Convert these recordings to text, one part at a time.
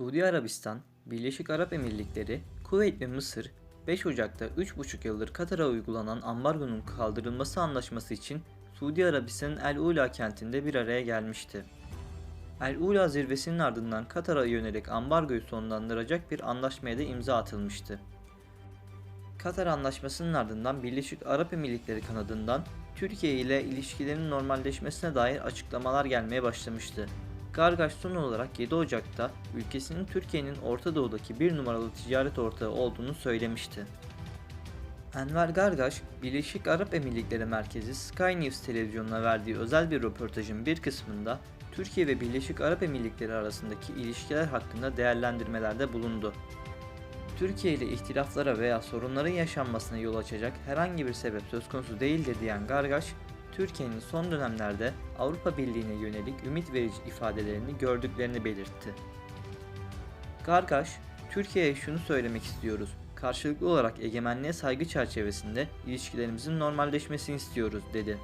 Suudi Arabistan, Birleşik Arap Emirlikleri, Kuveyt ve Mısır 5 Ocak'ta 3,5 yıldır Katar'a uygulanan ambargonun kaldırılması anlaşması için Suudi Arabistan'ın El Ula kentinde bir araya gelmişti. El Ula zirvesinin ardından Katar'a yönelik ambargoyu sonlandıracak bir anlaşmaya da imza atılmıştı. Katar Anlaşması'nın ardından Birleşik Arap Emirlikleri kanadından Türkiye ile ilişkilerin normalleşmesine dair açıklamalar gelmeye başlamıştı. Gargaş son olarak 7 Ocak'ta ülkesinin Türkiye'nin Orta Doğu'daki bir numaralı ticaret ortağı olduğunu söylemişti. Enver Gargaş, Birleşik Arap Emirlikleri merkezi Sky News televizyonuna verdiği özel bir röportajın bir kısmında Türkiye ve Birleşik Arap Emirlikleri arasındaki ilişkiler hakkında değerlendirmelerde bulundu. Türkiye ile ihtilaflara veya sorunların yaşanmasına yol açacak herhangi bir sebep söz konusu değildir diyen Gargaş, Türkiye'nin son dönemlerde Avrupa Birliği'ne yönelik ümit verici ifadelerini gördüklerini belirtti. Gargaş, Türkiye'ye şunu söylemek istiyoruz. Karşılıklı olarak egemenliğe saygı çerçevesinde ilişkilerimizin normalleşmesini istiyoruz dedi.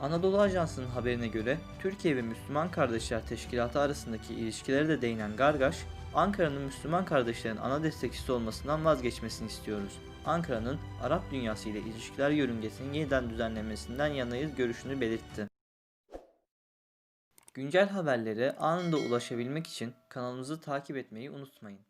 Anadolu Ajansı'nın haberine göre Türkiye ve Müslüman Kardeşler Teşkilatı arasındaki ilişkilere de değinen Gargaş, Ankara'nın Müslüman kardeşlerin ana destekçisi olmasından vazgeçmesini istiyoruz. Ankara'nın Arap dünyası ile ilişkiler yörüngesinin yeniden düzenlenmesinden yanayız görüşünü belirtti. Güncel haberlere anında ulaşabilmek için kanalımızı takip etmeyi unutmayın.